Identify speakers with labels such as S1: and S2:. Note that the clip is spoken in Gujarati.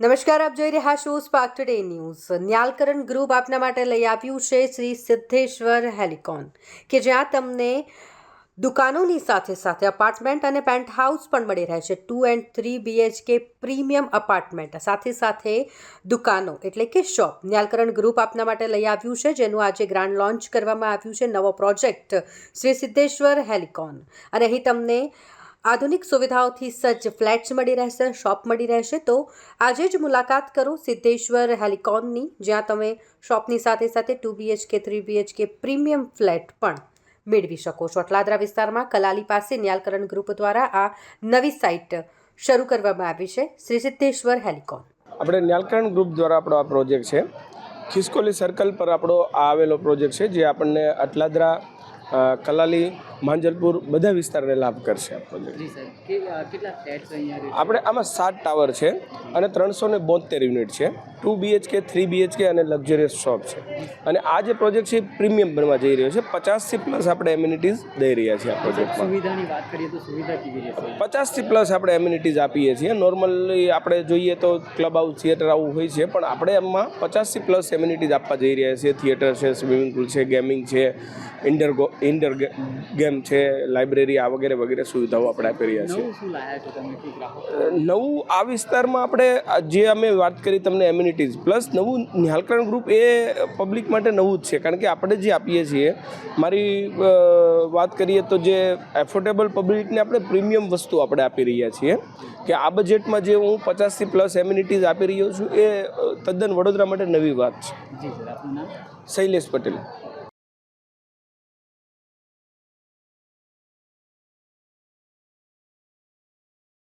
S1: નમસ્કાર, આપ જોઈ રહ્યા છો સ્પાર્ક ટુડે ન્યૂઝ ન્યાલકરણ ગ્રુપ આપના માટે લઈ આવ્યું છે શ્રી સિદ્ધેશ્વર હેલિકોન, કે જ્યાં તમને દુકાનોની સાથે સાથે અપાર્ટમેન્ટ અને પેન્ટ હાઉસ પણ મળી રહે છે. Two and three BHK premium apartment સાથે સાથે દુકાનો એટલે કે શોપ ન્યાલકરણ ગ્રુપ આપના માટે લઈ આવ્યું છે, જેનું આજે ગ્રાન્ડ લોન્ચ કરવામાં આવ્યું છે. નવો પ્રોજેક્ટ શ્રી સિદ્ધેશ્વર હેલિકોન. અને અહીં તમને આધુનિક સુવિધાઓથી સજ્જ ફ્લેટ્સ મળી રહેશે, શોપ મળી રહેશે. તો આજે જ મુલાકાત કરો સિદ્ધેશ્વર હેલિકોનની, જ્યાં તમે શોપની સાથે સાથે two BHK, three BHK premium flat પણ મેળવી શકો છો. અટલાદરા વિસ્તારમાં કલાલી પાસે ન્યાલકરણ ગ્રુપ દ્વારા આ નવી સાઇટ શરૂ કરવામાં આવી છે. શ્રી સિદ્ધેશ્વર હેલિકોન.
S2: આપણે ન્યાલકરણ ગ્રુપ દ્વારા આપણો આ પ્રોજેક્ટ છે. ખિસકોલી સર્કલ પર આપણો આવેલો પ્રોજેક્ટ છે, જે આપણને અટલાદરા કલાલી માંજલપુર બધા વિસ્તારને લાભ કરશે આ પ્રોજેક્ટ આપણે આમાં સાત ટાવર છે અને ત્રણસો ને બોતેર યુનિટ છે. ટુ બીએચકે થ્રી બીએચકે અને લક્ઝરિયસ શોપ છે. અને આ જે પ્રોજેક્ટ છે એ પ્રીમિયમ બનવા જઈ રહ્યો છે. પચાસથી પ્લસ આપણે એમ્યુનિટીઝ દઈ રહ્યા છીએ આ પ્રોજેક્ટમાં
S3: સુવિધાની વાત કરીએ તો સુવિધા કેવી રહેશે?
S2: પચાસથી પ્લસ આપણે એમ્યુનિટીઝ આપીએ છીએ. નોર્મલી આપણે જોઈએ તો ક્લબ હાઉસ થિયેટર આવું હોય છે પણ આપણે એમાં પચાસથી પ્લસ એમ્યુનિટીઝ આપવા જઈ રહ્યા છીએ. થિયેટર છે સ્વિમિંગ પુલ છે ગેમિંગ છે ઇન્ડર ઇન્ડર ગેમ છે લાઇબ્રેરી આ વગેરે વગેરે સુવિધાઓ આપણે આપી રહ્યા છીએ.
S3: નવું
S2: આ વિસ્તારમાં આપણે જે અમે વાત કરી તમને એમ્યુનિટીઝ પ્લસ નવું નિહાલકરણ ગ્રુપ એ પબ્લિક માટે નવું જ છે. કારણ કે આપણે જે આપીએ છીએ મારી વાત કરીએ તો જે એફોર્ડેબલ પબ્લિકને આપણે પ્રીમિયમ વસ્તુ આપણે આપી રહ્યા છીએ કે આ બજેટમાં જે હું પચાસથી પ્લસ એમ્યુનિટીઝ આપી રહ્યો છું એ તદ્દન વડોદરા માટે નવી વાત છે. શૈલેષ પટેલ.